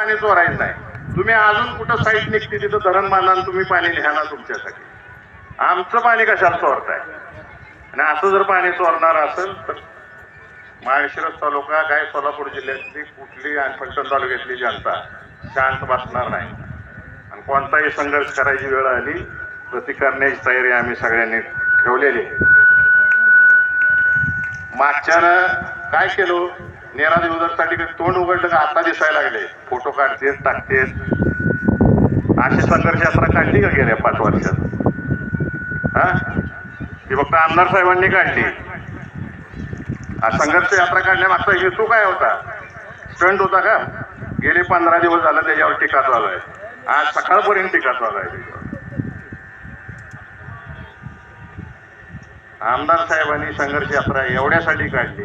पाणी चोरायचं नाही. तुम्ही अजून कुठं साईट निघते तिथं धरण बांधा तुम्ही पाणी घ्या ना तुमच्यासाठी. आमचं पाणी कशाला चोरताय? आणि असं जर पाणी चोरणार असेल तर माळशिरस तालुका काय सोलापूर जिल्ह्यातली कुठली आणि फलटण तालुक्यातली जनता शांत बसणार नाही. आणि कोणताही संघर्ष करायची वेळ आली प्रति करण्याची तयारी आम्ही सगळ्यांनी ठेवलेली मागच्यानं काय केलं? नेरा दिवसासाठी तोंड उघडलं का आता दिसायला लागले. फोटो काढतेस टाकतेस. अशी संघर्ष यात्रा काढली का गेल्या पाच वर्षात? हा? ती फक्त आमदार साहेबांनी काढली. संघर्ष यात्रा काढण्यामागचा हेतू काय होता? स्टंट होता का? गेले पंधरा दिवस झालं त्याच्यावर टीका चालू आहे. आज सकाळपर्यंत टीका चालू आहे आमदार साहेबांनी संघर्ष यात्रा एवढ्यासाठी काढली.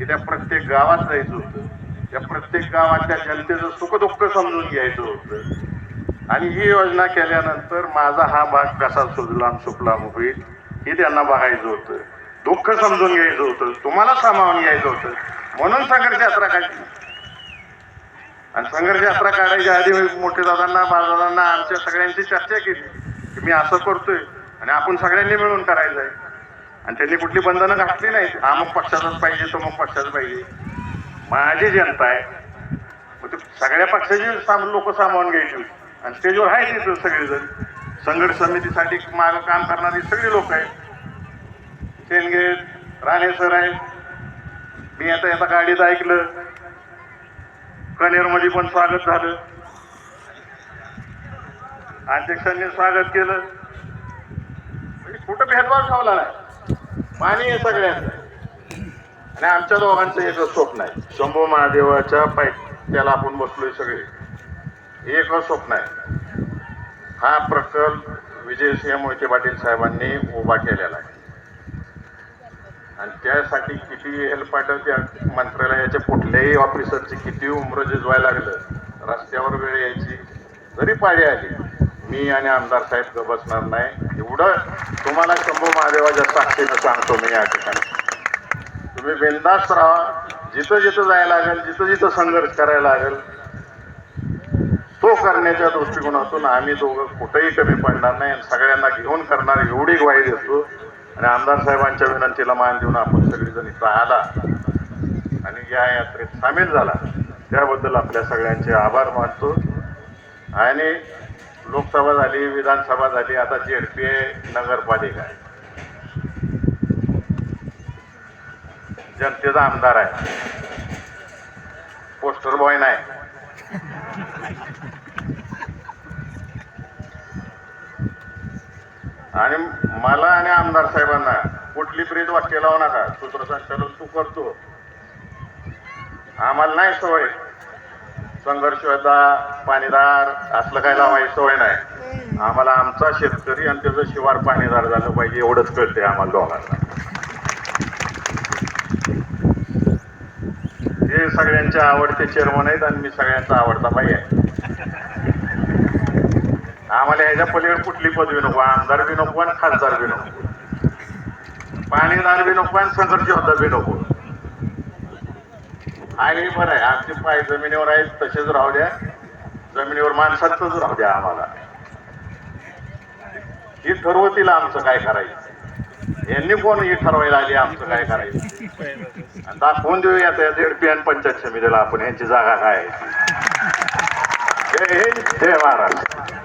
की त्या प्रत्येक गावात जायचं. होतं त्या प्रत्येक गावातल्या जनतेचं सुखदुःख समजून घ्यायचं. होतं आणि ही योजना केल्यानंतर माझा हा भाग कसा सुजलाम सुफलाम होईल हे त्यांना बघायचं होतं. दुःख समजून घ्यायचं होतं. तुम्हाला सामावून घ्यायचं होतं. म्हणून संघर्ष यात्रा काढली. आणि संघर्ष यात्रा काढायच्या आधी मी मोठे दादांना बाळदादांना आमच्या सगळ्यांची चर्चा केली की मी असं करतोय आणि आपण सगळ्यांनी मिळून करायचं आहे आणि त्यांनी कुठली बंधनं घातली नाही अमुक पक्षाचाच पाहिजे तमुक पक्षाचं पाहिजे. माझी जनता आहे. मग ते सगळ्या पक्षाची साम लोक सामावून घ्यायची. आणि स्टेजवर आहे तिथं सगळेजण. संघर्ष समितीसाठी मागं काम करणारी सगळी लोक आहेत. शेनगे राणे सर आहेत. मी आता एका गाडीत ऐकलं. कनेरमध्ये पण स्वागत झालं. अध्यक्षांनी स्वागत केलं. म्हणजे कुठं भेदभाव ठेवला नाही. पाणी आहे सगळ्यांचं. आणि आमच्या दोघांचं एकच स्वप्न आहे. शंभू महादेवाच्या पाय त्याला आपण बसलोय सगळे. एकच स्वप्न आहे. हा प्रकल्प विजयसिंह मोहिते पाटील साहेबांनी उभा केलेला आहे. आणि त्यासाठी किती हेल्पाटर त्या मंत्रालयाच्या कुठल्याही ऑफिसरची किती उमरं जिजवायला लागलं रस्त्यावर वेळ यायची जरी पाळी आली मी आणि आमदार साहेब ग बसणार नाही. एवढं तुम्हाला शंभू महादेवाच्या साक्षीनं सांगतो मी या ठिकाणी. तुम्ही बिंदास्त राहा. जिथं जिथं जायला लागेल जिथं जिथं संघर्ष करायला लागेल तो करण्याच्या दृष्टिकोनातून आम्ही दोघं कुठेही कमी पडणार नाही आणि सगळ्यांना घेऊन करणार एवढी ग्वाही देतो. आणि आमदार साहेबांच्या विनंतीला मान देऊन आपण सगळेजण इथं आला. आणि या यात्रेत सामील झाला. त्याबद्दल आपल्या सगळ्यांचे आभार मानतो. आणि लोकसभा झाली विधानसभा झाली आता झेडपी आहे नगरपालिका आहे. जनतेचा आमदार आहे. पोस्टर बॉय नाही. आणि मला आणि आमदार साहेबांना कुठली प्रीत वाक्य लावू नका. सूत्रसंचालन तू करतो. आम्हाला नाही सवय. संघर्ष होता पाणीदार असलं काय लावायची सवय नाही. आम्हाला आमचा शेतकरी आणि त्याचं शिवार पाणीदार झालं पाहिजे एवढंच कळते आम्हाला दोघांना. हे सगळ्यांचे आवडते चेअरमन आहेत आणि मी सगळ्यांचा आवडता बाई आहे. आम्हाला ह्याच्या पलीकडे कुठली पदवी नको आमदार बी नको आणि खासदार बी नको. पाणीदार बी नको आणि संघर्ष होता बी नको. आणि बरं आहे आमचे पाय जमिनीवर आहेत तसेच राहू द्या. जमिनीवर माणसातच राहू द्या आम्हाला. ही ठरवतील आमचं काय करायचं. यांनी कोण ही ठरवायला आली आमचं काय करायचं? दाखवून देऊया त्या झेडपी आणि पंचायत समितीला आपण यांची जागा काय आहे. जय हिंद जय महाराष्ट्र.